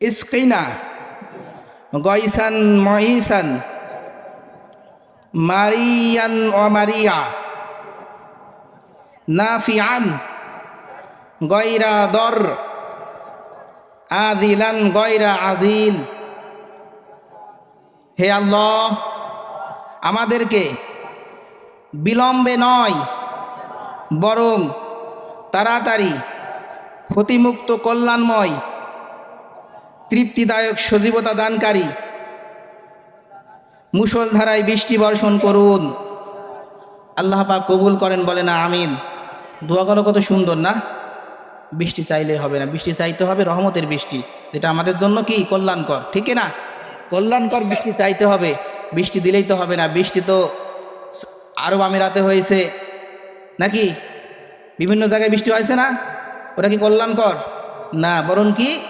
ইসকিনা গয়সান মহিসান Marianne ও মারিয়া নাফিআন গয়রা দর আদিলান গয়রা আজিল হে আল্লাহ, আমাদেরকে বিলম্বে নয়, বরং তাড়াতাড়ি ক্ষতিমুক্ত কল্যাণময় তৃপ্তিদায়ক সজীবতা দানকারী। মুষলধারায় বৃষ্টি বর্ষণ করুন। আল্লাহ পাক কবুল করেন, বলে না, আমিন। দোয়া করো, কত সুন্দর না? বৃষ্টি চাইলে হবে না। বৃষ্টি চাইতে হবে, রহমতের বৃষ্টি। যেটা আমাদের জন্য কি? কল্যাণকর। ঠিক না? কল্যাণকর বৃষ্টি চাইতে হবে। বৃষ্টি দিলেই তো হবে না। বৃষ্টি তো আরব আমিরাতে হয়েছে। নাকি? বিভিন্ন জায়গায় বৃষ্টি হয়েছে না? ওটা কি কল্যাণকর? না, বরং কি